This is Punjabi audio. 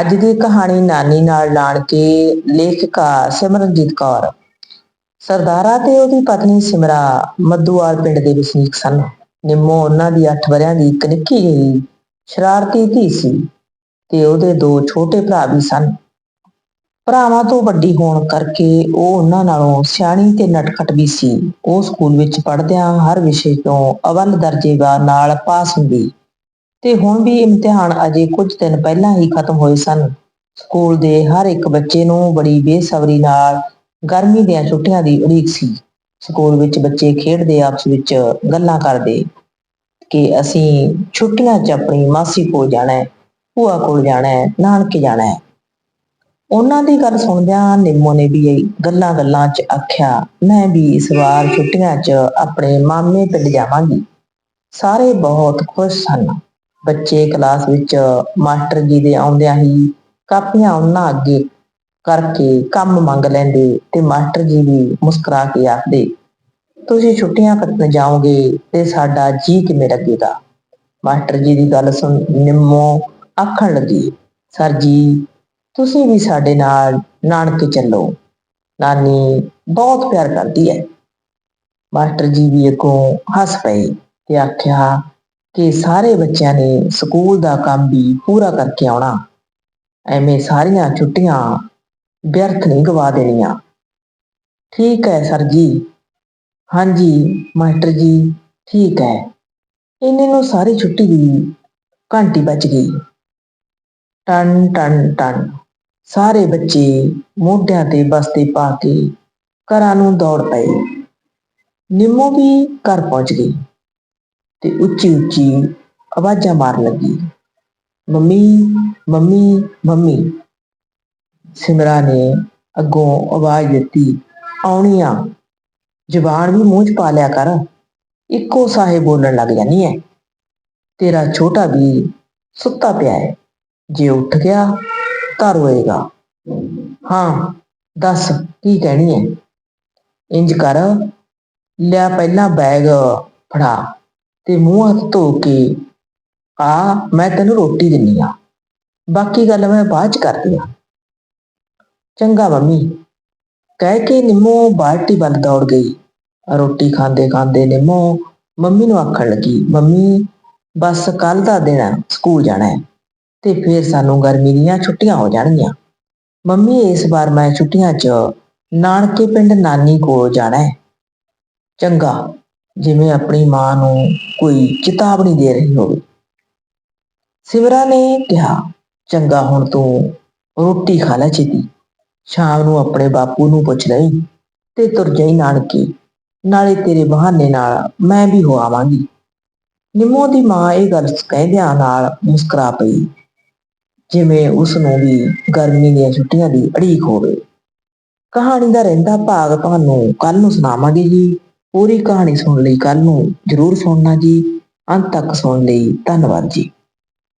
ਅੱਜ ਦੀ ਕਹਾਣੀ ਨਾਨੀ ਨਾਲ ਲਾਣ ਕੇ ਲੇਖਿਕਾ ਸਿਮਰਨਜੀਤ ਕੌਰ। ਸਰਦਾਰਾ ਤੇ ਉਹਦੀ ਪਤਨੀ ਸਿਮਰਾ ਮੱਦੂਵਾਲ ਪਿੰਡ ਦੇ ਵਸਨੀਕ ਸਨ। ਨਿੰਮੋ ਉਹਨਾਂ ਦੀ 8 ਵਰਿਆਂ ਦੀ ਇੱਕ ਨਿੱਕੀ ਜਿਹੀ ਸ਼ਰਾਰਤੀ ਧੀ ਸੀ ਤੇ ਉਹਦੇ ਦੋ ਛੋਟੇ ਭਰਾ ਵੀ ਸਨ। ਭਰਾਵਾਂ ਤੋਂ ਵੱਡੀ ਹੋਣ ਕਰਕੇ ਉਹ ਉਹਨਾਂ ਨਾਲੋਂ ਸਿਆਣੀ ਤੇ ਨਟਖਟ ਵੀ ਸੀ। ਉਹ ਸਕੂਲ ਵਿੱਚ ਪੜ੍ਹਦਿਆਂ ਹਰ ਵਿਸ਼ੇ ਤੋਂ ਅਵਲ ਦਰਜੇ ਨਾਲ ਪਾਸ ਹੁੰਦੀ। ਤੇ ਹੁਣ ਵੀ ਇਮਤਿਹਾਨ ਅਜੇ ਕੁਝ ਦਿਨ ਪਹਿਲਾਂ ਹੀ ਖਤਮ ਹੋਏ ਸਨ। ਸਕੂਲ ਦੇ ਹਰ ਇੱਕ ਬੱਚੇ ਨੂੰ ਬੜੀ ਬੇਸਬਰੀ ਨਾਲ ਗਰਮੀ ਦੀਆਂ ਛੁੱਟੀਆਂ ਦੀ ਉਡੀਕ ਸੀ। ਸਕੂਲ ਵਿੱਚ ਬੱਚੇ ਖੇਡਦੇ ਆਪਸ ਵਿੱਚ ਗੱਲਾਂ ਕਰਦੇ ਕਿ ਅਸੀਂ ਛੁੱਟੀਆਂ 'ਚ ਆਪਣੀ ਮਾਸੀ ਕੋਲ ਜਾਣਾ ਹੈ, ਭੂਆ ਕੋਲ ਜਾਣਾ ਹੈ, ਨਾਨਕੇ ਜਾਣਾ ਹੈ। ਉਹਨਾਂ ਦੀ ਗੱਲ ਸੁਣਦਿਆਂ ਨਿੰਮੋ ਨੇ ਵੀ ਗੱਲਾਂ-ਗੱਲਾਂ 'ਚ ਆਖਿਆ, ਮੈਂ ਵੀ ਇਸ ਵਾਰ ਛੁੱਟੀਆਂ 'ਚ ਆਪਣੇ ਮਾਮੇ ਪਿੰਡ ਜਾਵਾਂਗੀ। ਸਾਰੇ ਬਹੁਤ ਖੁਸ਼ ਸਨ। ਬੱਚੇ ਕਲਾਸ ਵਿੱਚ ਮਾਸਟਰ ਜੀ ਦੇ ਆਉਂਦਿਆਂ ਹੀ ਕਾਪੀਆਂ ਉਹਨਾਂ ਅੱਗੇ ਕਰਕੇ ਕੰਮ ਮੰਗ ਲੈਂਦੇ ਤੇ ਮਾਸਟਰ ਜੀ ਵੀ ਮੁਸਕਰਾ ਕੇ ਆਖਦੇ, ਤੁਸੀਂ ਛੁੱਟੀਆਂ ਕੱਟਣ ਜਾਓਗੇ ਤੇ ਸਾਡਾ ਜੀ ਕਿਵੇਂ ਲੱਗੇਗਾ? ਮਾਸਟਰ ਜੀ ਦੀ ਗੱਲ ਸੁਣ ਨਿੰਮੋ ਆਖਣ ਲੱਗੀ, ਸਰ ਜੀ, ਤੁਸੀਂ ਵੀ ਸਾਡੇ ਨਾਲ ਨਾਨਕੇ ਚੱਲੋ। ਨਾਨੀ ਬਹੁਤ ਪਿਆਰ ਕਰਦੀ ਹੈ। ਮਾਸਟਰ ਜੀ ਵੀ ਅੱਗੋਂ ਹੱਸ ਪਏ ਤੇ ਆਖਿਆ ਕਿ ਸਾਰੇ ਬੱਚਿਆਂ ਨੇ ਸਕੂਲ ਦਾ ਕੰਮ ਵੀ ਪੂਰਾ ਕਰਕੇ ਆਉਣਾ। ਐਵੇਂ ਸਾਰੀਆਂ ਛੁੱਟੀਆਂ ਵਿਅਰਥ ਨਹੀਂ ਗਵਾ ਦੇਣੀਆਂ। ਠੀਕ ਹੈ ਸਰ ਜੀ। ਹਾਂਜੀ, ਮਾਸਟਰ ਜੀ, ਠੀਕ ਹੈ। ਇਹਨੇ ਨੂੰ ਸਾਰੀ ਛੁੱਟੀ ਦੀ ਘੰਟੀ ਵੱਜ ਗਈ। ਟਨ ਟਨ ਟਨ। ਸਾਰੇ ਬੱਚੇ ਮੋਢਿਆਂ ਤੇ ਬਸਤੇ ਪਾ ਕੇ ਘਰਾਂ ਨੂੰ ਦੌੜ ਪਏ। ਨਿੰਮੋ ਵੀ ਘਰ ਪਹੁੰਚ ਗਈ। ਤੇ ਉੱਚੀ ਉੱਚੀ ਆਵਾਜ਼ਾਂ ਮਾਰਨ ਲੱਗੀ। Mummy mummy mummy. ਸਿਮਰਾ ਨੇ ਅੱਗੋਂ ਆਵਾਜ਼ ਦਿੱਤੀ ਆਉਣੀ ਆ ਜ਼ੁਬਾਨ ਵੀ ਮੂੰਹ 'ਚ ਪਾ ਲਿਆ ਕਰ। ਇੱਕੋ ਸਾਹੇ ਬੋਲਣ ਲੱਗ ਜਾਨੀ ਐ। ਤੇਰਾ ਛੋਟਾ ਵੀ ਸੁੱਤਾ ਪਿਆ ਹੈ ਜੇ ਉੱਠ ਗਿਆ ਤਾਂ ਰੋਏਗਾ। ਹਾਂ, ਦੱਸ, ਕੀ ਕਹਿਣੀ ਹੈ ਇੰਜ ਕਰ, ਲਿਆ ਪਹਿਲਾਂ ਬੈਗ ਫੜਾ। ਤੇ ਮੂੰਹ ਹੱਥ ਧੋ ਕੇ ਆ ਮੈਂ ਤੈਨੂੰ ਰੋਟੀ ਦਿੰਨੀ ਆ। ਬਾਕੀ ਗੱਲ ਮੈਂ ਬਾਅਦ ਚ ਕਰਦੀ ਆ। ਚੰਗਾ ਮੰਮੀ। ਕਹਿ ਕੇ ਨਿੰਮੋ ਬਾਲਟੀ ਵੱਲ ਦੌੜ ਗਈ। ਰੋਟੀ ਖਾਂਦੇ ਖਾਂਦੇ ਨਿੰਮੋ ਮੰਮੀ ਨੂੰ ਆਖਣ ਲੱਗੀ ਮੰਮੀ ਬਸ ਕੱਲ ਦਾ ਦਿਨ ਆ, ਸਕੂਲ ਜਾਣਾ ਹੈ। ਤੇ ਫਿਰ ਸਾਨੂੰ ਗਰਮੀ ਦੀਆਂ ਛੁੱਟੀਆਂ ਹੋ ਜਾਣਗੀਆਂ। ਮੰਮੀ ਇਸ ਵਾਰ ਮੈਂ ਛੁੱਟੀਆਂ 'ਚ ਨਾਨਕੇ ਪਿੰਡ ਨਾਨੀ ਕੋਲ ਜਾਣਾ ਹੈ। ਚੰਗਾ। ਜਿਵੇਂ ਆਪਣੀ ਮਾਂ ਨੂੰ ਕੋਈ ਚੇਤਾਵਨੀ ਦੇ ਰਹੀ ਹੋਵੇ। ਸਿਮਰਾ ਨੇ ਕਿਹਾ, ਚੰਗਾ, ਹੁਣ ਤੂੰ ਰੋਟੀ ਖਾ ਲੈ ਛੇਤੀ। ਸ਼ਾਮ ਨੂੰ ਆਪਣੇ ਬਾਪੂ ਨੂੰ ਪੁੱਛ ਲਈ ਤੇ ਤੁਰ ਜਾਈ ਨਾਨਕੀ। ਨਾਲੇ ਤੇਰੇ ਬਹਾਨੇ ਨਾਲ ਮੈਂ ਵੀ ਹੋ ਆਵਾਂਗੀ। ਨਿੰਮੋ ਦੀ ਮਾਂ ਇਹ ਗੱਲ ਕਹਿੰਦਿਆਂ ਨਾਲ ਮੁਸਕਰਾ ਪਈ, ਜਿਵੇਂ ਉਸ ਨੂੰ ਵੀ ਗਰਮੀ ਦੀਆਂ ਛੁੱਟੀਆਂ ਦੀ ਅੜੀਕ ਹੋਵੇ। ਕਹਾਣੀ ਦਾ ਰਹਿੰਦਾ ਭਾਗ ਤੁਹਾਨੂੰ ਕੱਲ ਨੂੰ ਸੁਣਾਵਾਂਗੇ ਜੀ। ਪੂਰੀ ਕਹਾਣੀ ਸੁਣਨ ਲਈ ਕੱਲ ਨੂੰ। ਜਰੂਰ ਸੁਣਨਾ ਜੀ। ਅੰਤ ਤੱਕ ਸੁਣਨ ਲਈ। ਧੰਨਵਾਦ ਜੀ।